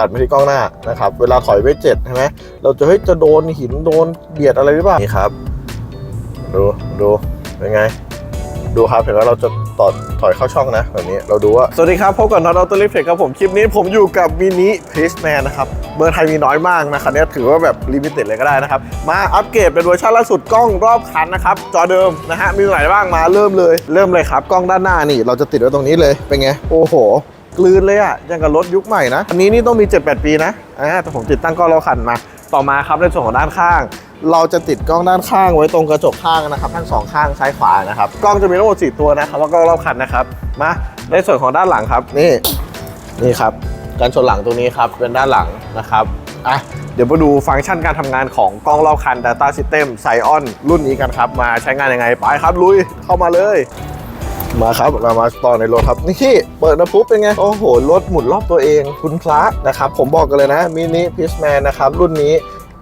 ตัดมาที่กล้องหน้านะครับ เวลาถอยไว้เจ็ดใช่ไหมเราจะเฮ้ยจะโดนหินโดนเบียดอะไรหรือเปล่านี่ครับ ดูดูเป็นไง ดูครับเห็นว่าเราจะต่อถอยเข้าช่องนะแบบนี้เราดูว่า สวัสดีครับพบกับน็อตออโต้ลิฟเทคครับผมคลิปนี้ผมอยู่กับมินิพีชแมนนะครับเบอร์ไทยมีน้อยมากนะคันนี้ถือว่าแบบลิมิเต็ดเลยก็ได้นะครับ มาอัปเกรดเป็นเวอร์ชันล่าสุดกล้องรอบคันนะครับ จอเดิมนะฮะมีไหนบ้างมาเริ่มเลย เริ่มเลยครับ กล้องด้านหน้านี่ เราจะติดไว้ตรงนี้เลยเป็นไงโอ้โห กลืนเลยอะยังกับรถยุคใหม่นะ อันนี้นี่ต้องมี 7-8 ปีนะอ่าแต่ผมติดตั้งกล้องเรอบคันมา ต่อมาครับในส่วนของด้านข้าง เราจะติดกล้องด้านข้างไว้ตรงกระจกข้างนะครับทั้งสองข้างซ้ายขวานะครับกล้องจะมีทั้งหมด4ตัวนะครับแล้วก็รอบคันนะครับมาในส่วนของด้านหลังครับนี่นี่ครับการชนหลังตัวนี้ครับเป็นด้านหลังนะครับอะเดี๋ยวมาดูฟังก์ชันการทำงานของกล้องรอบคัน Data System s i o n รุ่นนี้กันครับ มาใช้งานยังไง ไปครับลุยเข้ามาเลย มาครับเรามาต่อในรถครับนี่เปิดนะปุ๊บเป็นไง โอ้โห รถหมุนรอบตัวเอง คุณพระนะครับ ผมบอกกันเลยนะมินิพิสแมนนะครับ รุ่นนี้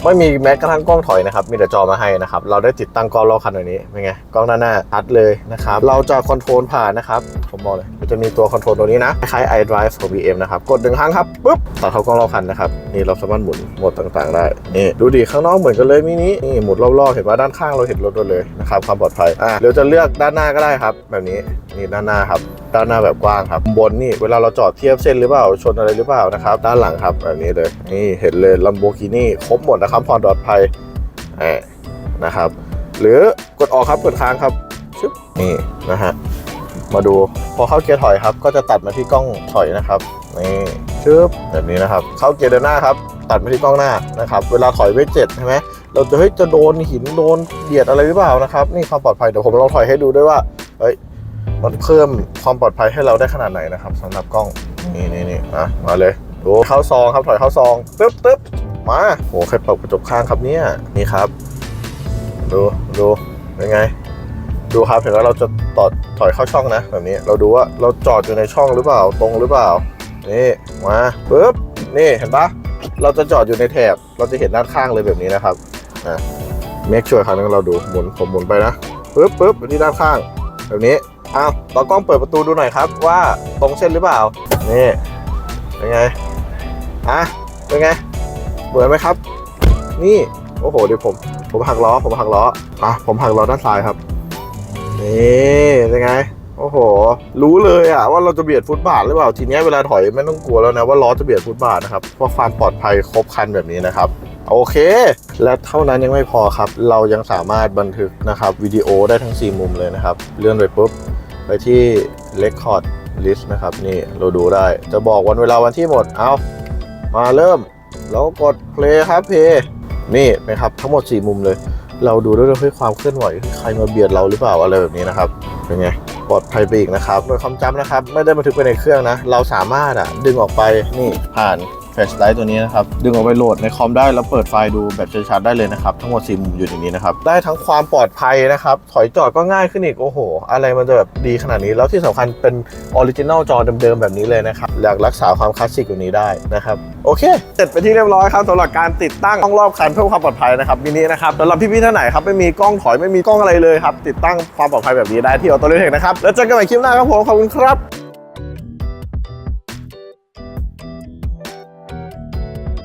ไม่มีแม้กระทั่งกล้องถอยนะครับ มีแต่จอมาให้นะครับ เราได้ติดตั้งกล้องรอบคันตัวนี้เป็นไง กล้องหน้าหน้าชัดเลยนะครับ เราจะคอนโทรลผ่านนะครับ ผมบอกเลยมันจะมีตัวคอนโทรลตัวนี้นะ คล้าย iDrive ของ BM นะครับ กดหนึ่งครั้งครับปุ๊บตัดเข้ากล้องรอบคันนะครับ นี่เราสามารถหมุนโหมดต่างๆ ได้ นี่ดูดิข้างนอกเหมือนกันเลยมินินี่หมุนรอบๆ เห็นว่าด้านข้างเราเห็นรถเลยนะครับความปลอดภัย อะเดี๋ยวจะเลือกด้านหน้าก็ได้ครับ แบบนี้นี่ด้านหน้าครับด้านหน้าแบบกว้างครับบนนี่เวลาเราจอดเทียบเส้นหรือเปล่าชนอะไรหรือเปล่านะครับด้านหลังครับแบบนี้เลยนี่เห็นเลยลัมโบกินี่ครบหมดนะครับความปลอดภัยนะครับ หรือกดออกครับกดค้างครับชึบนี่นะฮะมาดูพอเข้าเกียร์ถอยครับ ก็จะตัดมาที่กล้องถอยนะครับนี่ชึบแบบนี้นะครับ เข้าเกียร์เดินหน้าครับ ตัดมาที่กล้องหน้านะครับ เวลาถอยไว้เจ็ดใช่ไหมเราจะเฮ้ยจะโดนหินโดนเบียดอะไรหรือเปล่านะครับ นี่ความปลอดภัยเดี๋ยวผมลองถอยให้ดูด้วยว่าเฮ้ยมันเพิ่มความปลอดภัยให้เราได้ขนาดไหนนะครับสำหรับกล้องนี่นี่นี่อะมาเลยดูเข้าซองครับถอยเข้าซองตึ๊บตึ๊บ มาโหใครเปิดกระจกข้างครับเนี่ยนี่ครับ ดูดูเป็นไง ดูครับเห็นว่าเราจะต่อถอยเข้าช่องนะแบบนี้เราดูว่าเราจอดอยู่ในช่องหรือเปล่าตรงหรือเปล่านี่มาปึ๊บนี่เห็นปะเราจะจอดอยู่ในแถบเราจะเห็นด้านข้างเลยแบบนี้นะครับอะเมคชัวร์ครั้งนึงเราดูหมุนผมหมุนไปนะปึ๊บปึ๊บไปที่ด้านข้าง แบบนี้อ้าวต่อกล้องเปิดประตูดูหน่อยครับว่าตรงเส้นหรือเปล่านี่เป็นไงอะเป็นไง เหมือนไหมครับ นี่ โอ้โหเดี๋ยวผม ผมหักล้อ ผมหักล้ออะผมหักล้อด้านซ้ายครับ นี่เป็นไง โอ้โห รู้เลยอะว่าเราจะเบียดฟุตบาทหรือเปล่า ทีนี้เวลาถอยไม่ต้องกลัวแล้วนะว่าล้อจะเบียดฟุตบาทนะครับ เพราะความปลอดภัยครบคันแบบนี้นะครับโอเค และเท่านั้นยังไม่พอครับ เรายังสามารถบันทึกนะครับวิดีโอได้ทั้ง 4 มุมเลยนะครับ เลื่อนไปปุ๊บ ไปที่ Record List นะครับ นี่เราดูได้จะบอกวันเวลาวันที่หมด เอามาเริ่ม แล้วกด play ครับ play นี่นะครับทั้งหมด 4 มุมเลย เราดูด้วยด้วยความเคลื่อนไหวใครมาเบียดเราหรือเปล่าอะไรแบบนี้นะครับเป็นไงปลอดภัยไปอีกนะครับโดยความจำนะครับ ไม่ได้บันทึกไปในเครื่องนะ เราสามารถอะดึงออกไปนี่ผ่าน ลชไลท์ตัวนี้นะครับ ดึงออกไปโหลดในคอมได้แล้วเปิดไฟล์ดูแบบชัดๆได้เลยนะครับ ทั้งหมด 4 มุมอยู่ในนี้นะครับ ได้ทั้งความปลอดภัยนะครับ ถอยจอดก็ง่ายขึ้นอีก โอ้โห อะไรมันจะแบบดีขนาดนี้ แล้วที่สำคัญเป็นออริจินัลจอเดิมๆ แบบนี้เลยนะครับอยากรักษาความคลาสสิกอยู่นี้ได้นะครับ โอเค เสร็จไปที่เรียบร้อยครับสำหรับการติดตั้งกล้องรอบคันเพื่อความปลอดภัยนะครับมินินะครับสำหรับพี่ๆท่านไหนครับไม่มีกล้องถอยไม่มีกล้องอะไรเลยครับติดตั้งความปลอดภัยแบบนี้ได้ที่ออโต้เลเทคนะครับแล้วเจอกันใหม่คลิปหน้าครับผมขอบคุณครับ